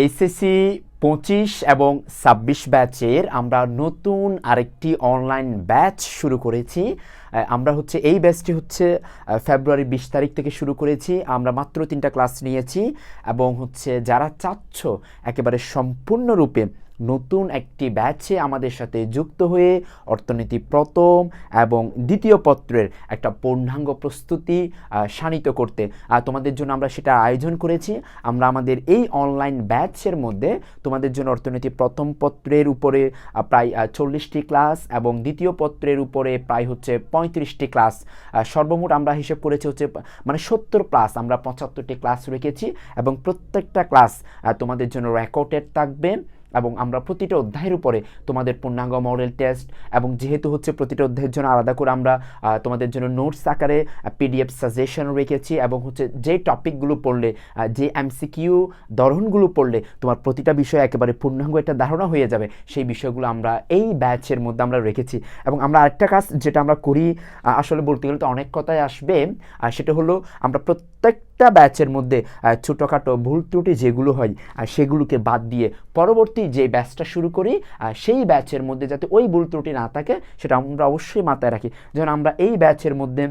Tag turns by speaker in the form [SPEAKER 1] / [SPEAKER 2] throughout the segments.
[SPEAKER 1] HSC পঁচিশ এবং ছাব্বিশ ব্যাচের আমরা নতুন আরেকটি অনলাইন ব্যাচ শুরু করেছি। আমরা হচ্ছে এই ব্যাচটি হচ্ছে ফেব্রুয়ারি বিশ তারিখ থেকে শুরু করেছি। আমরা মাত্র তিনটা ক্লাস নিয়েছি এবং হচ্ছে যারা চাচ্ছ একেবারে সম্পূর্ণরূপে নতুন একটি ব্যাচে আমাদের সাথে যুক্ত হয়ে অর্থনীতি প্রথম এবং দ্বিতীয় পত্রের একটা পূর্ণাঙ্গ প্রস্তুতি শানিত করতে। তোমাদের জন্য আমরা সেটা আয়োজন করেছি। আমরা আমাদের এই অনলাইন ব্যাচের মধ্যে তোমাদের জন্য অর্থনীতি প্রথম পত্রের উপরে প্রায় চল্লিশটি ক্লাস এবং দ্বিতীয় পত্রের উপরে প্রায় হচ্ছে পঁয়ত্রিশটি ক্লাস সর্বমোট আমরা হিসেব করেছি হচ্ছে মানে সত্তর প্লাস আমরা পঁচাত্তরটি ক্লাস রেখেছি এবং প্রত্যেকটা ক্লাস তোমাদের জন্য রেকর্ডেড থাকবে। এবং আমরা প্রতিটা অধ্যায়ের উপরে তোমাদের পূর্ণাঙ্গ মডেল টেস্ট এবং যেহেতু হচ্ছে প্রতিটা অধ্যায়ের জন্য আলাদা করে আমরা তোমাদের জন্য নোটস আকারে পিডিএফ সাজেশন রেখেছি এবং হচ্ছে যে টপিকগুলো পড়লে যে এমসিকিউ ধরনগুলো পড়লে তোমার প্রতিটা বিষয় একেবারে পূর্ণাঙ্গ একটা ধারণা হয়ে যাবে। সেই বিষয়গুলো আমরা এই ব্যাচের মধ্যে আমরা রেখেছি। এবং আমরা আরেকটা কাজ যেটা আমরা করি আসলে বলতে গেলে তো অনেক কথাই আসবে সেটা হলো আমরা প্রত্যেকটা ব্যাচের মধ্যে ছোটোখাটো ভুল ত্রুটি যেগুলো হয় আর সেগুলোকে বাদ দিয়ে পরবর্তী যে ব্যাচটা শুরু করি সেই ব্যাচের মধ্যে যাতে ওই ভুল ত্রুটি না থাকে, সেটা আমরা অবশ্যই মাথায় রাখি। যেমন আমরা এই ব্যাচের মধ্যে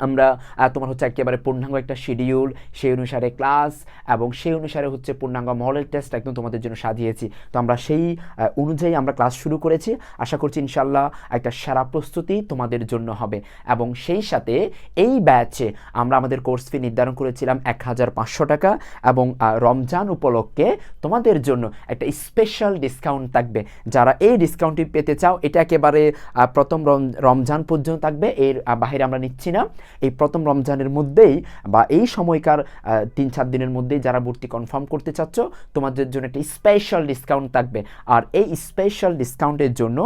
[SPEAKER 1] আমরা তোমার হচ্ছে একেবারে পূর্ণাঙ্গ একটা শিডিউল সেই অনুসারে ক্লাস এবং সেই অনুসারে হচ্ছে পূর্ণাঙ্গ মডেল টেস্ট একদম তোমাদের জন্য সাজিয়েছি। তো আমরা সেই অনুযায়ী আমরা ক্লাস শুরু করেছি। আশা করছি ইনশাল্লাহ একটা সারা প্রস্তুতি তোমাদের জন্য হবে। এবং সেই সাথে এই ব্যাচে আমরা আমাদের কোর্স ফি নির্ধারণ করেছিলাম এক হাজার পাঁচশো টাকা এবং রমজান উপলক্ষে তোমাদের জন্য একটা স্পেশাল ডিসকাউন্ট থাকবে। যারা এই ডিসকাউন্টটি পেতে চাও, এটা একেবারে প্রথম রম- রমজান পর্যন্ত থাকবে। এর বাইরে আমরা নিচ্ছি না। এই প্রথম রমজানের মধ্যেই বা এই সময়কার তিন চার দিনের মধ্যেই যারা ভর্তি কনফার্ম করতে চাচ্ছ, তোমাদের জন্য একটা স্পেশাল ডিসকাউন্ট থাকবে। আর এই স্পেশাল ডিসকাউন্টের জন্য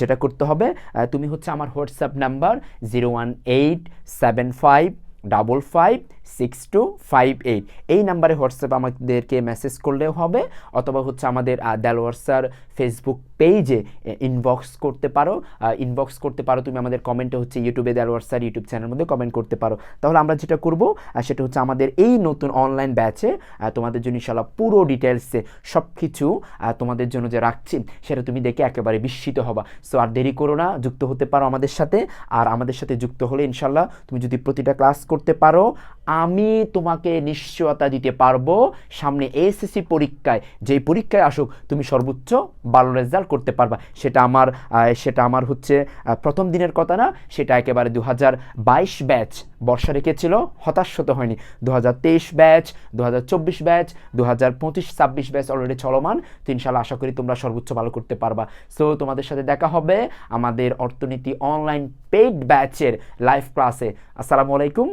[SPEAKER 1] যেটা করতে হবে তুমি হচ্ছে আমার WhatsApp number zero one eight seven five double five six two five eight এই নাম্বারে হোয়াটসঅ্যাপ আমাদেরকে মেসেজ করলেও হবে, অথবা হচ্ছে আমাদের দেলোয়ার ফেসবুক পেজে ইনবক্স করতে পারো। ইনবক্স করতে পারো, তুমি আমাদের কমেন্টে হচ্ছে ইউটিউবে দেলোয়ার স্যার ইউটিউব চ্যানেলের মধ্যে কমেন্ট করতে পারো। তাহলে আমরা যেটা করব সেটা হচ্ছে আমাদের এই নতুন অনলাইন ব্যাচে তোমাদের জন্য ইনশাল্লাহ পুরো ডিটেলসে সব কিছু তোমাদের জন্য যে রাখছি, সেটা তুমি দেখে একেবারে বিস্মিত হবা। সো আর দেরি করো না, যুক্ত হতে পারো আমাদের সাথে। আর আমাদের সাথে যুক্ত হলে ইনশাল্লাহ তুমি যদি প্রতিটা ক্লাস করতে পারো আমি তোমাকে নিশ্চয়তা দিতে পারব সামনে এসএসসি পরীক্ষায়। যেই পরীক্ষায় আসুক, তুমি সর্বোচ্চ ভালো রেজাল্ট করতে পারবা। সেটা আমার সেটা আমার হচ্ছে প্রথম দিনের কথা না, সেটা একেবারে দু বাইশ ব্যাচ বর্ষা রেখেছিল হতাশ হতে হয়নি। দু হাজার তেইশ ব্যাচ দু হাজার চব্বিশ ব্যাচ দু হাজার পঁচিশ, ছাব্বিশ ব্যাচ অলরেডি চলমান। তো ইনশাল্লাহ আশা করি তোমরা সর্বোচ্চ ভালো করতে পারবা। সো তোমাদের সাথে দেখা হবে আমাদের অর্থনীতি অনলাইন পেইড ব্যাচের লাইভ ক্লাসে আসসালামু আলাইকুম